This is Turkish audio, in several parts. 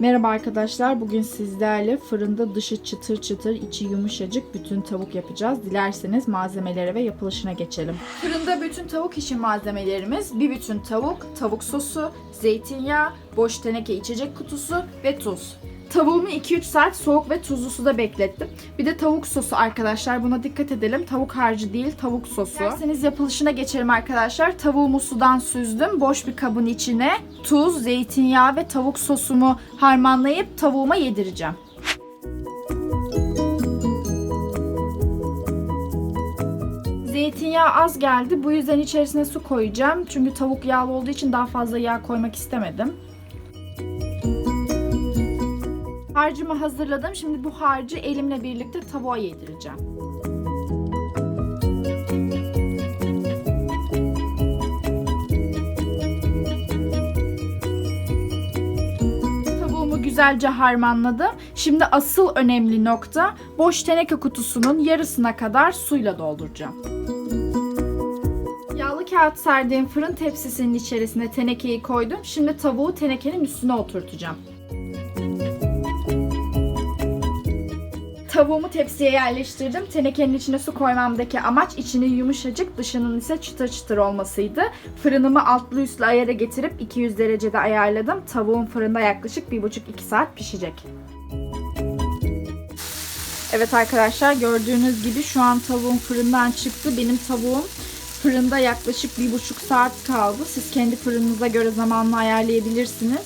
Merhaba arkadaşlar. Bugün sizlerle fırında dışı çıtır çıtır, içi yumuşacık bütün tavuk yapacağız. Dilerseniz malzemelere ve yapılışına geçelim. Fırında bütün tavuk işi malzemelerimiz bir bütün tavuk, tavuk sosu, zeytinyağı, boş teneke içecek kutusu ve tuz. Tavuğumu 2-3 saat soğuk ve tuzlu suda beklettim. Bir de tavuk sosu arkadaşlar. Buna dikkat edelim. Tavuk harcı değil, tavuk sosu. İsterseniz yapılışına geçelim arkadaşlar. Tavuğumu sudan süzdüm. Boş bir kabın içine tuz, zeytinyağı ve tavuk sosumu harmanlayıp tavuğuma yedireceğim. Zeytinyağı az geldi. Bu yüzden içerisine su koyacağım. Çünkü tavuk yağlı olduğu için daha fazla yağ koymak istemedim. Harcımı hazırladım. Şimdi bu harcı elimle birlikte tavuğa yedireceğim. Tavuğumu güzelce harmanladım. Şimdi asıl önemli nokta boş teneke kutusunun yarısına kadar suyla dolduracağım. Yağlı kağıt serdiğim fırın tepsisinin içerisine tenekeyi koydum. Şimdi tavuğu tenekenin üstüne oturtacağım. Tavuğumu tepsiye yerleştirdim. Tenekenin içine su koymamdaki amaç içinin yumuşacık, dışının ise çıtır çıtır olmasıydı. Fırınımı altlı üstlü ayara getirip 200 derecede ayarladım. Tavuğum fırında yaklaşık 1,5-2 saat pişecek. Evet arkadaşlar gördüğünüz gibi şu an tavuğum fırından çıktı. Benim tavuğum fırında yaklaşık 1,5 saat kaldı. Siz kendi fırınınıza göre zamanını ayarlayabilirsiniz.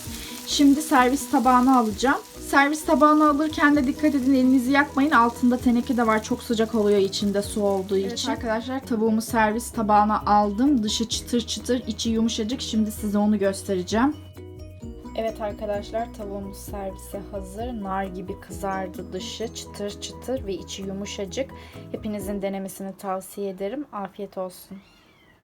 Şimdi servis tabağına alacağım. Servis tabağına alırken de dikkat edin elinizi yakmayın. Altında teneke de var. Çok sıcak oluyor içinde su olduğu için. arkadaşlar tavuğumu servis tabağına aldım. Dışı çıtır çıtır, içi yumuşacık. Şimdi size onu göstereceğim. Evet arkadaşlar tavuğumuz servise hazır. Nar gibi kızardı dışı çıtır çıtır ve içi yumuşacık. Hepinizin denemesini tavsiye ederim. Afiyet olsun.